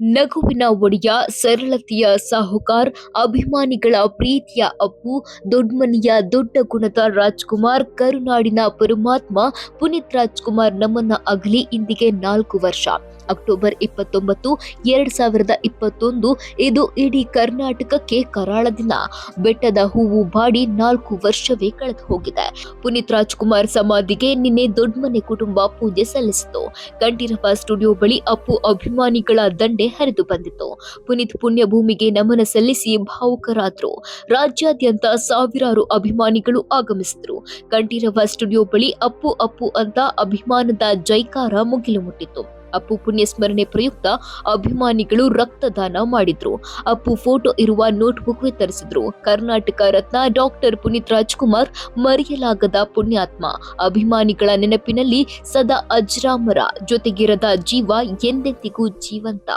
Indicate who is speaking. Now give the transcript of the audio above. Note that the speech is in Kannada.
Speaker 1: ನಗುವಿನ ಒಡೆಯ ಸರಳತೆಯ ಸಾಹುಕಾರ್, ಅಭಿಮಾನಿಗಳ ಪ್ರೀತಿಯ ಅಪ್ಪು, ದೊಡ್ಮನಿಯ ದೊಡ್ಡ ಗುಣದ ರಾಜ್ಕುಮಾರ್, ಕರುನಾಡಿನ ಪರಮಾತ್ಮ, ಪುನೀತ್ ರಾಜ್ಕುಮಾರ್ ನಮ್ಮನ್ನ ಅಗಲಿ ಇಂದಿಗೆ ನಾಲ್ಕು ವರ್ಷ. ಅಕ್ಟೋಬರ್ ಇಪ್ಪತ್ತೊಂಬತ್ತು, ಎರಡ್ ಸಾವಿರದ ಇಪ್ಪತ್ತೊಂದು. ಇದು ಇಡೀ ಕರ್ನಾಟಕಕ್ಕೆ ಕರಾಳ ದಿನ. ಬೆಟ್ಟದ ಹೂವು ಬಾಡಿ ನಾಲ್ಕು ವರ್ಷವೇ ಕಳೆದು ಹೋಗಿದೆ. ಪುನೀತ್ ರಾಜ್ಕುಮಾರ್ ಸಮಾಧಿಗೆ ನಿನ್ನೆ ದೊಡ್ಮನೆ ಕುಟುಂಬ ಪೂಜೆ ಸಲ್ಲಿಸಿತು. ಕಂಠೀರವ ಸ್ಟುಡಿಯೋ ಬಳಿ ಅಪ್ಪು ಅಭಿಮಾನಿಗಳ ದಂಡೆ ಹರಿದು ಬಂದಿತ್ತು. ಪುನೀತ್ ಪುಣ್ಯಭೂಮಿಗೆ ನಮನ ಸಲ್ಲಿಸಿ ಭಾವುಕರಾದರು. ರಾಜ್ಯಾದ್ಯಂತ ಸಾವಿರಾರು ಅಭಿಮಾನಿಗಳು ಆಗಮಿಸಿದರು. ಕಂಠೀರವ ಸ್ಟುಡಿಯೋ ಬಳಿ ಅಪ್ಪು ಅಪ್ಪು ಅಂತ ಅಭಿಮಾನದ ಜೈಕಾರ ಮುಗಿಲು ಮುಟ್ಟಿತ್ತು. ಅಪ್ಪು ಪುಣ್ಯ ಸ್ಮರಣೆ ಪ್ರಯುಕ್ತ ಅಭಿಮಾನಿಗಳು ರಕ್ತದಾನ ಮಾಡಿದ್ರು. ಅಪ್ಪು ಫೋಟೋ ಇರುವ ನೋಟ್ಬುಕ್ ವಿತರಿಸಿದ್ರು. ಕರ್ನಾಟಕ ರತ್ನ ಡಾಕ್ಟರ್ ಪುನೀತ್ ರಾಜ್ಕುಮಾರ್, ಮರೆಯಲಾಗದ ಪುಣ್ಯಾತ್ಮ. ಅಭಿಮಾನಿಗಳ ನೆನಪಿನಲ್ಲಿ ಸದಾ ಅಜ್ರಾಮರ. ಜೊತೆಗಿರದ ಜೀವ ಎಂದೆಂದಿಗೂ ಜೀವಂತ.